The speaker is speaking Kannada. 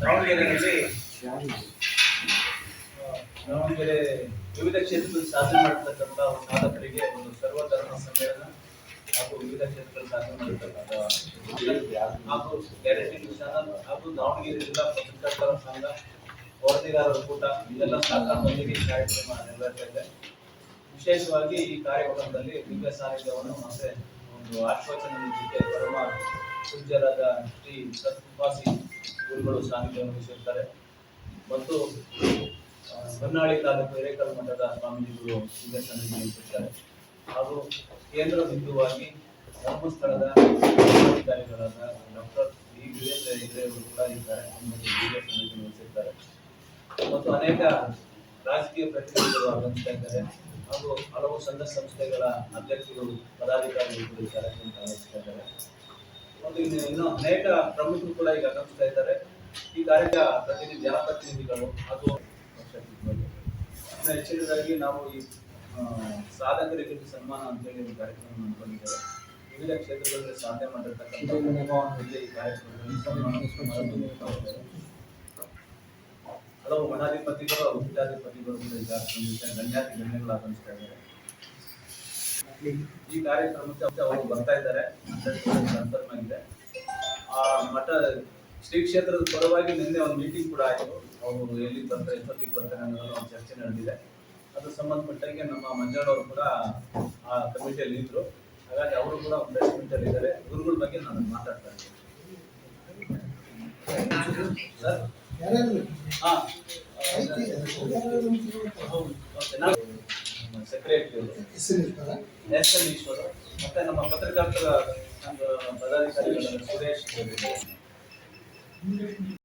ದಾವಣಗೆರೆಯಲ್ಲಿ ದಾವಣಗೆರೆ ವಿವಿಧ ಕ್ಷೇತ್ರದಲ್ಲಿ ಸಾಧನೆ ಮಾಡಿರ್ತಕ್ಕಂಥ ಸಾಧಕರಿಗೆ ಒಂದು ಸರ್ವಧರ್ಮ ಸಮ್ಮೇಳನ ಹಾಗೂ ವಿವಿಧ ಕ್ಷೇತ್ರದಲ್ಲಿ ಸಾಧನೆ ಮಾಡಿರ್ತಕ್ಕಂಥ ಹಾಗೂ ಗ್ಯಾರಂಟಿ ಚಾನಲ್ ಹಾಗೂ ದಾವಣಗೆರೆ ಜಿಲ್ಲಾ ಪತ್ರಕರ್ತರ ಸಂಘ, ವರದಿಗಾರರ ಕೂಟ, ಇದೆಲ್ಲ ಸಹಕಾರದೊಂದಿಗೆ ಕಾರ್ಯಕ್ರಮ ನೆರವೇರ್ತಾ ಇದೆ. ವಿಶೇಷವಾಗಿ ಈ ಕಾರ್ಯಕ್ರಮದಲ್ಲಿ ದಿವ್ಯ ಸಾಹಿತ್ಯವನ್ನು ಮತ್ತೆ ಒಂದು ಆಶ್ವಾಸನೆ ಜೊತೆ ಪರಮ ಪೂಜ್ಯರಾದ ಶ್ರೀ ಸತ್ಪಾಸಿ ಗುರುಗಳು ಸಾನ್ನಿಧ್ಯವನ್ನು ವಹಿಸಿರ್ತಾರೆ ಮತ್ತು ಆ, ಹೊನ್ನಾಳಿ ತಾಲೂಕು ಹಿರೇಕಲ್ ಮಠದ ಸ್ವಾಮೀಜಿಗಳು ಈಗ ಸಾನ್ನಿಧ್ಯ ಹಾಗೂ ಕೇಂದ್ರ ಬಿಂದುವಾಗಿ ಧರ್ಮಸ್ಥಳದ ಅಧಿಕಾರಿಗಳಾದ ಡಾಕ್ಟರ್ ಬಿ ವೀರೇಂದ್ರ ಹೆಗ್ಡೆಯವರು ಕೂಡ ಇದ್ದಾರೆ. ದಿವ್ಯ ವಹಿಸಿರ್ತಾರೆ ಮತ್ತು ಅನೇಕ ರಾಜಕೀಯ ಪ್ರತಿನಿಧಿಗಳು ಆಗಮಿಸ್ತಾ ಇದ್ದಾರೆ. ಹಾಗೂ ಹಲವು ಸಂಘ ಸಂಸ್ಥೆಗಳ ಅಧ್ಯಕ್ಷರು, ಪದಾಧಿಕಾರಿಗಳು ಈ ಕಾರ್ಯಕ್ರಮಕ್ಕೆ ಆಗಮಿಸ್ತಾ ಇದ್ದಾರೆ ಮತ್ತು ಇನ್ನು ಇನ್ನೂ ಅನೇಕ ಪ್ರಮುಖರು ಕೂಡ ಈಗ ಆಗಮಿಸ್ತಾ ಇದ್ದಾರೆ ಈ ಕಾರ್ಯದ ಪ್ರತಿನಿಧಿ, ಜನಪ್ರತಿನಿಧಿಗಳು ಹಾಗೂ ಹೆಚ್ಚಿನದಾಗಿ ನಾವು ಈ ಸಾಧಕರಿಗೆ ಸನ್ಮಾನ ಅಂತೇಳಿ ಒಂದು ಕಾರ್ಯಕ್ರಮ ಅನ್ಕೊಂಡಿದ್ದೇವೆ ವಿವಿಧ ಕ್ಷೇತ್ರಗಳಲ್ಲಿ ಸಾಧನೆ ಮಾಡಿರ್ತಕ್ಕಂಥ ಈ ಕಾರ್ಯಕ್ರಮದಲ್ಲಿ. ಹಲವು ಮಠಾಧಿಪತಿಗಳು ಹಾಗೂ ಪೀಠಾಧಿಪತಿಗಳು ಗಣ್ಯಾತಿ ಗಣ್ಯಗಳು ಆಗಮಿಸ್ತಾ ಇದ್ದಾರೆ. ಈ ಕಾರ್ಯಕ್ರಮಕ್ಕೆ ಅವರು ಬರ್ತಾ ಇದ್ದಾರೆ. ಕನ್ಫರ್ಮ್ ಆ ಮಠ ಶ್ರೀ ಕ್ಷೇತ್ರದ ಪರವಾಗಿ ನಿನ್ನೆ ಒಂದು ಮೀಟಿಂಗ್ ಕೂಡ ಆಯಿತು. ಅವರು ಎಲ್ಲಿ ಬರ್ತಾರೆ, ಎಷ್ಟೊತ್ತಿಗೆ ಬರ್ತಾರೆ ಅನ್ನೋದನ್ನ ಒಂದು ಚರ್ಚೆ ನಡೆದಿದೆ. ಅದು ಸಂಬಂಧಪಟ್ಟಂಗೆ ನಮ್ಮ ಮಂಜಾಳವರು ಕೂಡ ಆ ಕಮಿಟಿಯಲ್ಲಿ ಇದ್ರು. ಹಾಗಾಗಿ ಅವರು ಕೂಡ ಒಂದು ಪ್ರೆಸ್ ಇದ್ದಾರೆ. ಗುರುಗಳ ಬಗ್ಗೆ ನಾನು ಮಾತಾಡ್ತಾ ಇದ್ದೀನಿ. ಸರ್? ಎಸ್ ಈಶ್ವರ್. ಮತ್ತೆ ನಮ್ಮ ಪತ್ರಕರ್ತರ ಸುರೇಶ್.